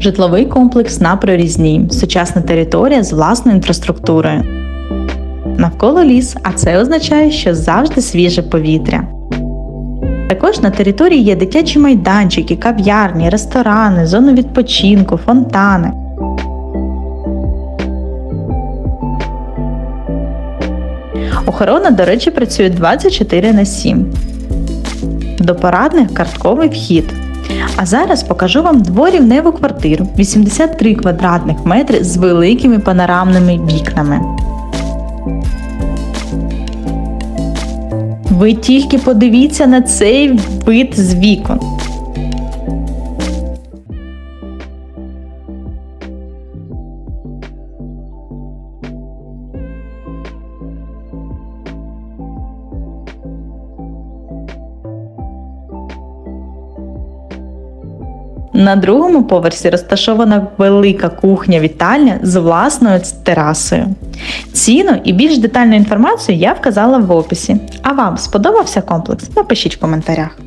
Житловий комплекс на прорізній, сучасна територія з власною інфраструктурою. Навколо ліс, а це означає, що завжди свіже повітря. Також на території є дитячі майданчики, кав'ярні, ресторани, зони відпочинку, фонтани. Охорона, до речі, працює 24 на 7. До парадних картковий вхід. А зараз покажу вам дворівневу квартиру 83 квадратних метри з великими панорамними вікнами. Ви тільки подивіться на цей вид з вікон. На другому поверсі розташована велика кухня-вітальня з власною терасою. Ціну і більш детальну інформацію я вказала в описі. А вам сподобався комплекс? Напишіть в коментарях.